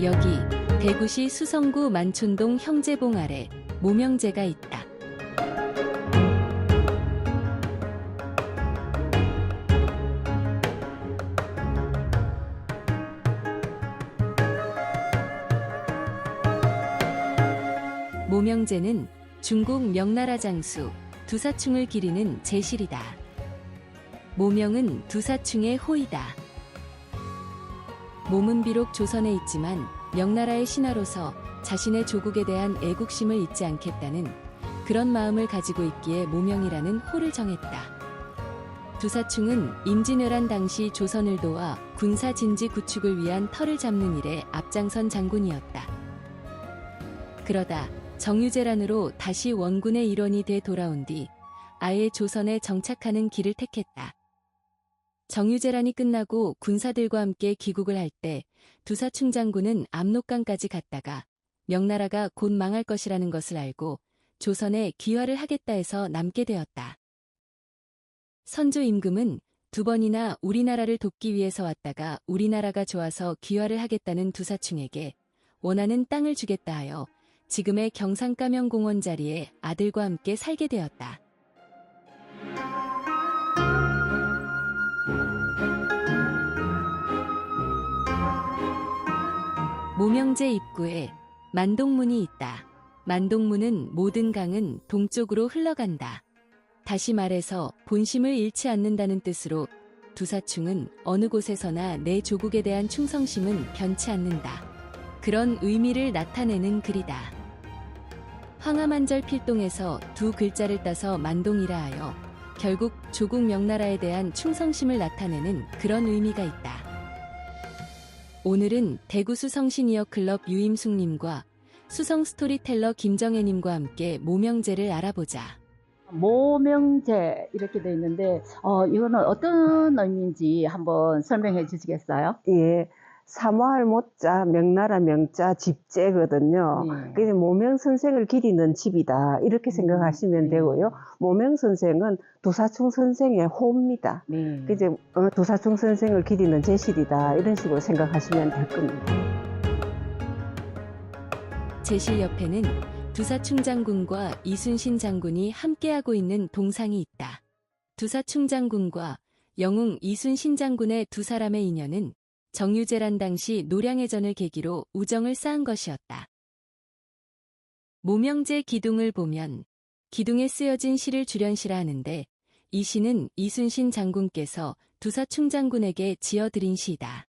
여기 대구시 수성구 만촌동 형제봉 아래 모명제가 있다. 모명제는 중국 명나라 장수 두사충을 기리는 제실이다. 모명은 두사충의 호이다. 몸은 비록 조선에 있지만 명나라의 신하로서 자신의 조국에 대한 애국심을 잊지 않겠다는 그런 마음을 가지고 있기에 모명이라는 호를 정했다. 두사충은 임진왜란 당시 조선을 도와 군사 진지 구축을 위한 터를 잡는 일에 앞장선 장군이었다. 그러다 정유재란으로 다시 원군의 일원이 돼 돌아온 뒤 아예 조선에 정착하는 길을 택했다. 정유재란이 끝나고 군사들과 함께 귀국을 할 때 두사충 장군은 압록강까지 갔다가 명나라가 곧 망할 것이라는 것을 알고 조선에 귀화를 하겠다 해서 남게 되었다. 선조 임금은 두 번이나 우리나라를 돕기 위해서 왔다가 우리나라가 좋아서 귀화를 하겠다는 두사충에게 원하는 땅을 주겠다 하여 지금의 경상가명공원 자리에 아들과 함께 살게 되었다. 모명제 입구에 만동문이 있다. 만동문은 모든 강은 동쪽으로 흘러간다. 다시 말해서 본심을 잃지 않는다는 뜻으로 두사충은 어느 곳에서나 내 조국에 대한 충성심은 변치 않는다. 그런 의미를 나타내는 글이다. 황하만절 필동에서 두 글자를 따서 만동이라 하여 결국 조국 명나라에 대한 충성심을 나타내는 그런 의미가 있다. 오늘은 대구 수성 시니어 클럽 유임숙님과 수성 스토리텔러 김정혜님과 함께 모명제를 알아보자. 모명제 이렇게 돼 있는데 어, 이거는 어떤 의미인지 한번 설명해 주시겠어요? 예, 사모할 모자, 명나라 명자, 집제거든요. 네. 그래서 모명 선생을 기리는 집이다. 이렇게 생각하시면 네. 되고요. 모명 선생은 두사충 선생의 호입니다. 네. 그 이제 어, 두사충 선생을 기리는 제실이다. 이런 식으로 생각하시면 될 겁니다. 제실 옆에는 두사충 장군과 이순신 장군이 함께하고 있는 동상이 있다. 두사충 장군과 영웅 이순신 장군의 두 사람의 인연은 정유재란 당시 노량해전을 계기로 우정을 쌓은 것이었다. 모명제 기둥을 보면 기둥에 쓰여진 시를 주련시라 하는데 이 시는 이순신 장군께서 두사충 장군에게 지어드린 시이다.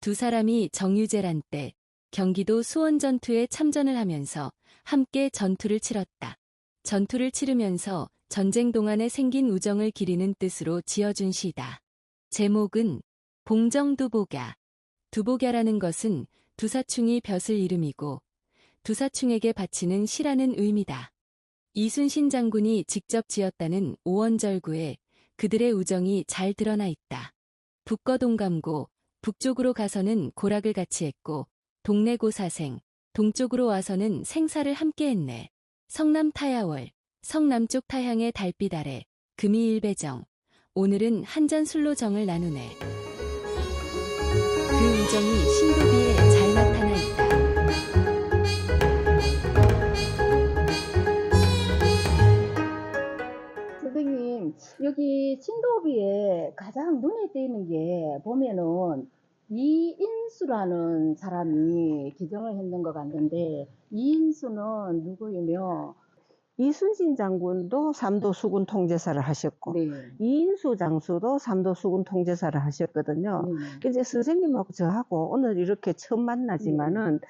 두 사람이 정유재란 때 경기도 수원 전투에 참전을 하면서 함께 전투를 치렀다. 전투를 치르면서 전쟁 동안에 생긴 우정을 기리는 뜻으로 지어준 시다. 제목은 봉정두보갸. 두보갸라는 것은 두사충이 벼슬 이름이고 두사충에게 바치는 시라는 의미다. 이순신 장군이 직접 지었다는 오원절구에 그들의 우정이 잘 드러나 있다. 북거동감고 북쪽으로 가서는 고락을 같이 했고 동래고 사생, 동쪽으로 와서는 생사를 함께 했네. 성남 타야월, 성남쪽 타향의 달빛 아래, 금이 일배정. 오늘은 한 잔 술로 정을 나누네. 그 우정이 신도비에 잘 나타나 있다. 선생님 여기 신도비에 가장 눈에 띄는 게 보면은 이인수라는 사람이 기정을 했는 것 같는데 이인수는 누구이며 이순신 장군도 삼도 수군 통제사를 하셨고 네. 이인수 장수도 삼도 수군 통제사를 하셨거든요. 네. 이제 선생님하고 저하고 오늘 이렇게 처음 만나지만은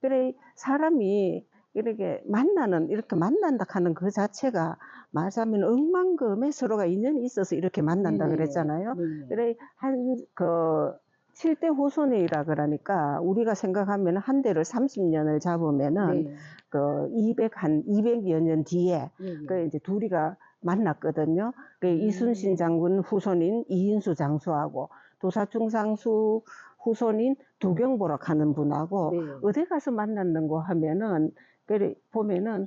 그래 사람이 이렇게 만나는 이렇게 만난다 하는 그 자체가 말하자면 억만금에 서로가 인연이 있어서 이렇게 만난다. 그랬잖아요. 네. 그래 한그 7대 후손이라 그러니까 우리가 생각하면 한 대를 30년을 잡으면은 네. 그 200한 200여 년 뒤에 네. 그 이제 둘이가 만났거든요. 그 음. 이순신 장군 후손인 이인수 장수하고 도사충 장수 후손인 도경보락 하는 분하고 네. 어디 가서 만났는고 하면은 그래 보면은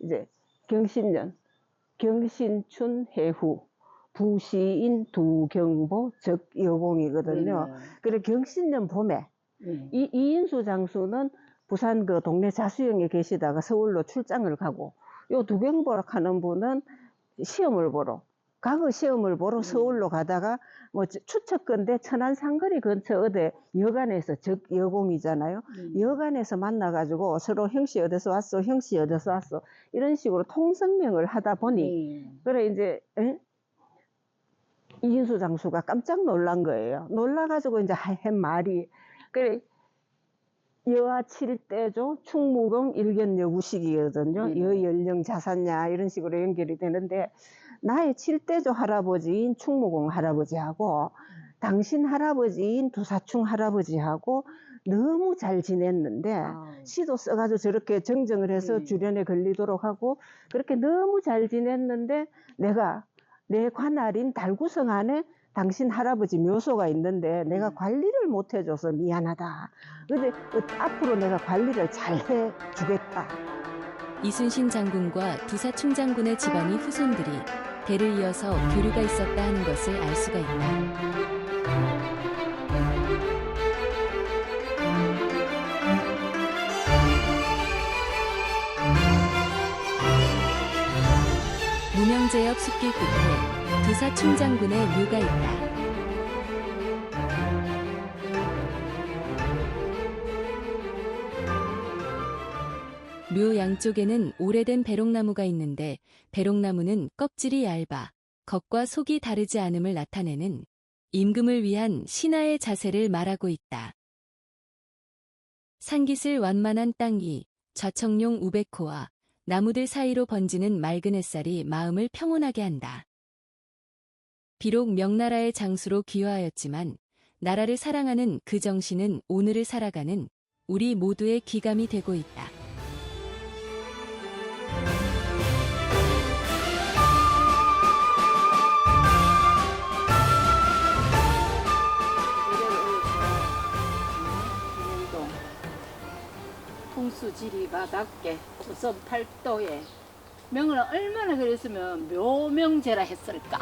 이제 경신년 경신춘 해후 부시인 두경보 적여공이거든요. 네. 그래 경신년 봄에 예. 이 이인수 장수는 부산 그 동네 자수영에 계시다가 서울로 출장을 가고 요 두경보락 하는 분은 시험을 보러 과거 시험을 보러 음. 서울로 가다가 뭐 저- 추척건대 천안 상거리 근처 어디 여관에서 즉 여공이잖아요. 예. 여관에서 만나가지고 서로 형씨 어디서 왔어, 형씨 어디서 왔어 이런 식으로 통성명을 하다 보니 예. 그래 이제 에? 이인수 장수가 깜짝 놀란 거예요. 놀라가지고 이제 한 말이 그래 여하 칠대조 충무공 일견 여구식이거든요. 네. 여연령 자산냐 이런 식으로 연결이 되는데 나의 칠대조 할아버지인 충무공 할아버지하고 당신 할아버지인 두사충 할아버지하고 너무 잘 지냈는데 아, 시도 써가지고 저렇게 정정을 해서 네. 주변에 걸리도록 하고 그렇게 너무 잘 지냈는데 내가 내 관할인 달구성 안에 당신 할아버지 묘소가 있는데 내가 음. 관리를 못 해줘서 미안하다. 근데 그 앞으로 내가 관리를 잘 해주겠다. 이순신 장군과 두사충 장군의 집안이 후손들이 대를 이어서 교류가 있었다 하는 것을 알 수가 있다. 무명제역 숲길 끝에 두사충 장군의 묘가 있다. 묘 양쪽에는 오래된 배롱나무가 있는데 배롱나무는 껍질이 얇아 겉과 속이 다르지 않음을 나타내는 임금을 위한 신하의 자세를 말하고 있다. 산깃을 완만한 땅 위, 좌청룡 우백호와 나무들 사이로 번지는 맑은 햇살이 마음을 평온하게 한다. 비록 명나라의 장수로 귀화하였지만 나라를 사랑하는 그 정신은 오늘을 살아가는 우리 모두의 귀감이 되고 있다. 풍수지리 바닥에 고선 팔도에 명을 얼마나 그랬으면 묘명제라 했을까